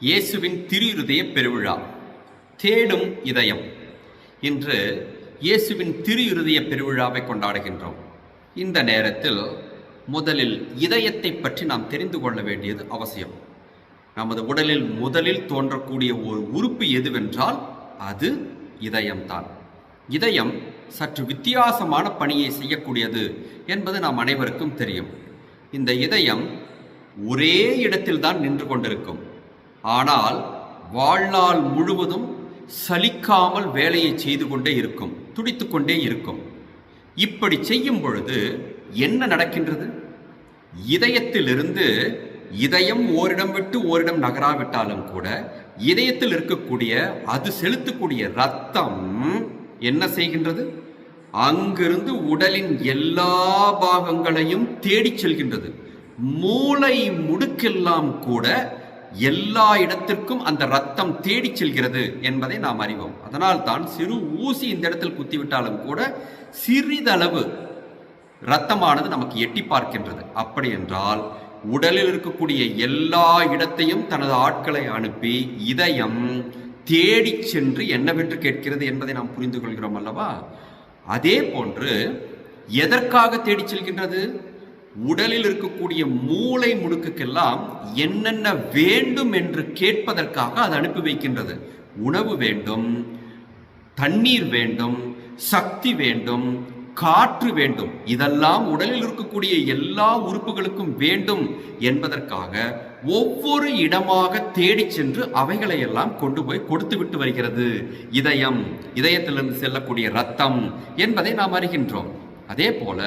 இயேசுவின் திரு பெருவிழா. தேடும் இதயம். இன்று இயேசுவின் திரு பெருவிழாவை கொண்டாடுகின்றோம். இந்த நேரத்தில் முதலில் இதயத்தை பற்றி நாம் தெரிந்து கொள்ள வேண்டியது அவசியம். நமது உடலில் முதலில் தோன்றக்கூடிய ஒரு உறுப்பு எதுவென்றால் அது இதயம்தான். இதயம் சற்று வித்தியாசமான பணியை செய்யக்கூடியது என்பது நாம் அனைவருக்கும் தெரியும். இந்த இதயம் ஒரே இடத்தில்தான் நின்று கொண்டிருக்கும். ஆனால் வாழ்நாள் முழுவதும் சலிக்காமல் வேலையை செய்து கொண்டே இருக்கும் துடித்து கொண்டே இருக்கும். இப்படி செய்யும் பொழுது என்ன நடக்கின்றது? இதயத்திலிருந்து இதயம் ஓரிடம் விட்டு ஓரிடம் நகராவிட்டாலும் கூட இதயத்தில் இருக்கக்கூடிய அது செலுத்தக்கூடிய ரத்தம் என்ன செய்கின்றது? அங்கிருந்து உடலின் எல்லா பாகங்களையும் தேடிச் செல்கின்றது. மூளை முடுக்கெல்லாம் கூட எல்லா இடத்திற்கும் அந்த ரத்தம் தேடிச் செல்கிறது என்பதை நாம் அறிவோம். அதனால் தான் சிறு ஊசி இந்த இடத்தில் குத்திவிட்டாலும் கூட சிறிதளவு இரத்தமானது நமக்கு எட்டி பார்க்கின்றது. அப்படி என்றால் உடலில் இருக்கக்கூடிய எல்லா இடத்தையும் தனது ஆட்களை அனுப்பி இதயம் தேடிச் சென்று என்னவென்று கேட்கிறது என்பதை நாம் புரிந்து கொள்கிறோம் அல்லவா? அதே போன்று எதற்காக தேடிச் செல்கின்றது? உடலில் இருக்கக்கூடிய மூளை முடுக்குக்கெல்லாம் என்னென்ன வேண்டும் என்று கேட்பதற்காக அது அனுப்பி வைக்கின்றது. உணவு வேண்டும் தண்ணீர் வேண்டும் சக்தி வேண்டும் காற்று வேண்டும். இதெல்லாம் உடலில் இருக்கக்கூடிய எல்லா உறுப்புகளுக்கும் வேண்டும் என்பதற்காக ஒவ்வொரு இடமாக தேடி சென்று அவைகளை எல்லாம் கொண்டு போய் கொடுத்து விட்டு வருகிறது. இதயம் இதயத்திலிருந்து செல்லக்கூடிய ரத்தம் என்பதை நாம் அறிகின்றோம். அதே போல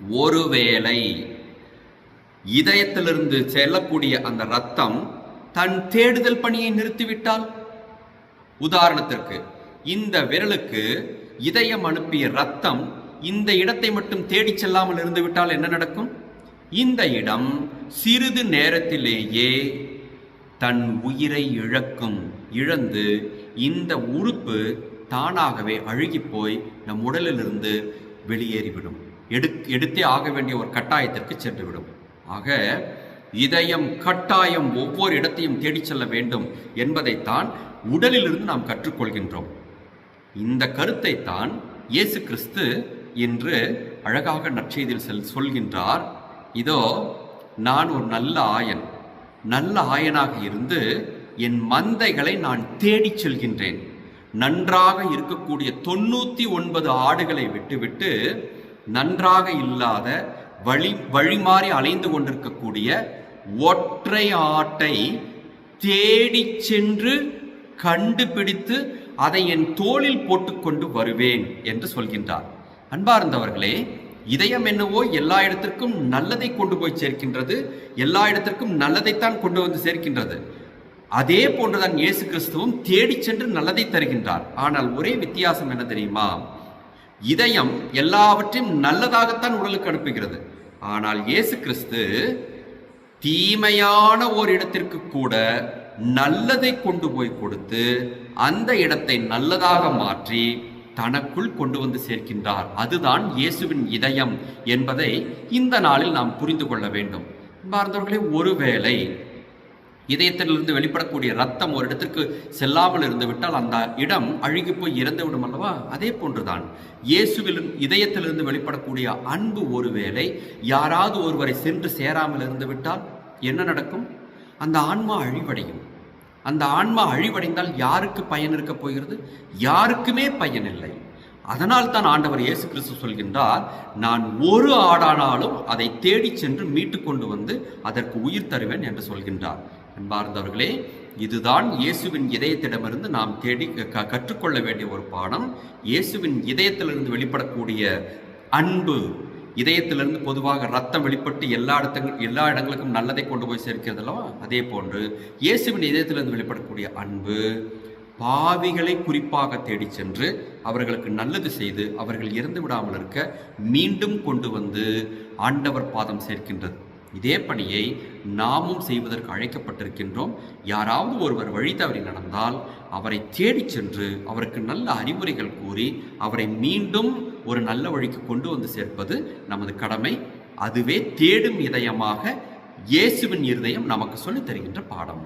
ஒருவேளை இதயத்திலிருந்து செல்லக்கூடிய அந்த ரத்தம் தன் தேடுதல் பணியை நிறுத்திவிட்டால்? உதாரணத்திற்கு இந்த விரலுக்கு இதயம் அனுப்பிய ரத்தம் இந்த இடத்தை மட்டும் தேடிச் செல்லாமல் இருந்துவிட்டால் என்ன நடக்கும்? இந்த இடம் சிறிது நேரத்திலேயே தன் உயிரை இழக்கும் இழந்து இந்த உறுப்பு தானாகவே அழுகிப்போய் நம் உடலிலிருந்து வெளியேறிவிடும். எடு எடுத்தே ஆக வேண்டிய ஒரு கட்டாயத்திற்கு சென்றுவிடும். ஆக இதயம் கட்டாயம் ஒவ்வொரு இடத்தையும் தேடிச் செல்ல வேண்டும் என்பதைத்தான் உடலிலிருந்து நாம் கற்றுக்கொள்கின்றோம். இந்த கருத்தை தான் இயேசு கிறிஸ்து என்று அழகாக நற்செய்தியில் செல் சொல்கின்றார். இதோ நான் ஒரு நல்ல ஆயன். நல்ல ஆயனாக இருந்து என் மந்தைகளை நான் தேடிச் செல்கின்றேன். நன்றாக இருக்கக்கூடிய தொண்ணூற்றி ஒன்பது ஆடுகளை விட்டுவிட்டு நன்றாக இல்லாத வழி வழிமாறி அலைந்து கொண்டிருக்கக்கூடிய ஒற்றை ஆட்டை தேடி சென்று கண்டுபிடித்து அதை என் தோளில் போட்டுக்கொண்டு வருவேன் என்று சொல்கின்றார். அன்பார்ந்தவர்களே இதயம் என்னவோ எல்லா இடத்திற்கும் நல்லதை கொண்டு போய் சேர்க்கின்றது எல்லா இடத்திற்கும் நல்லதைத்தான் கொண்டு வந்து சேர்க்கின்றது. அதே போன்றுதான் இயேசு கிறிஸ்துவும் தேடிச் சென்று நல்லதை தருகின்றார். ஆனால் ஒரே வித்தியாசம் என்ன தெரியுமா? இதயம் எல்லாவற்றையும் நல்லதாகத்தான் உடலுக்கு அனுப்புகிறது. ஆனால் இயேசு கிறிஸ்து தீமையான ஓர் இடத்திற்கு கூட நல்லதை கொண்டு போய் கொடுத்து அந்த இடத்தை நல்லதாக மாற்றி தனக்குள் கொண்டு வந்து சேர்க்கின்றார். அதுதான் இயேசுவின் இதயம் என்பதை இந்த நாளில் நாம் புரிந்து கொள்ள வேண்டும். பார்த்தவர்களே ஒருவேளை இதயத்திலிருந்து வெளிப்படக்கூடிய ரத்தம் ஒரு இடத்திற்கு செல்லாமல் இருந்து விட்டால் அந்த இடம் அழுகி போய் இறந்து விடும் அல்லவா? அதே போன்றுதான். இயேசுவிலும் இதயத்திலிருந்து வெளிப்படக்கூடிய அன்பு ஒருவேளை யாராவது ஒருவரை சென்று சேராமல் இருந்து விட்டால் என்ன நடக்கும்? அந்த ஆன்மா அழிவடையும். அந்த ஆன்மா அழிவடைந்தால் யாருக்கு பயன் இருக்க போகிறது? யாருக்குமே பயன் இல்லை. அதனால் தான் ஆண்டவர் இயேசு கிறிஸ்து சொல்கின்றார் நான் ஒரு ஆடானாலும் அதை தேடிச் சென்று மீட்டு கொண்டு வந்து அதற்கு உயிர் தருவேன் என்று சொல்கின்றார். அன்பார்ந்தவர்களே இதுதான் இயேசுவின் இதயத்திடமிருந்து நாம் தேடி க- கற்றுக்கொள்ள வேண்டிய ஒரு பாடம். இயேசுவின் இதயத்திலிருந்து வெளிப்படக்கூடிய அன்பு இதயத்திலிருந்து பொதுவாக ரத்தம் வெளிப்பட்டு எல்லா இடத்துக்கும் எல்லா இடங்களுக்கும் நல்லதை கொண்டு போய் சேர்க்கிறது அல்லவா அதே போன்று இயேசுவின் இதயத்திலிருந்து வெளிப்படக்கூடிய அன்பு பாவிகளை குறிப்பாக தேடி சென்று அவர்களுக்கு நல்லது செய்து அவர்கள் இறந்து விடாமல் இருக்க மீண்டும் கொண்டு வந்து ஆண்டவர் பாதம் சேர்க்கின்றது. இதே பணியை நாமும் செய்வதற்கு அழைக்கப்பட்டிருக்கின்றோம். யாராவது ஒருவர் வழி தவறி நடந்தால் அவரை தேடிச் சென்று அவருக்கு நல்ல அறிவுரைகள் கூறி அவரை மீண்டும் ஒரு நல்ல வழிக்கு கொண்டு வந்து சேர்ப்பது நமது கடமை. அதுவே தேடும் இதயமாக இயேசுவின் இருதயம் நமக்கு சொல்லித் தருகின்ற பாடம்.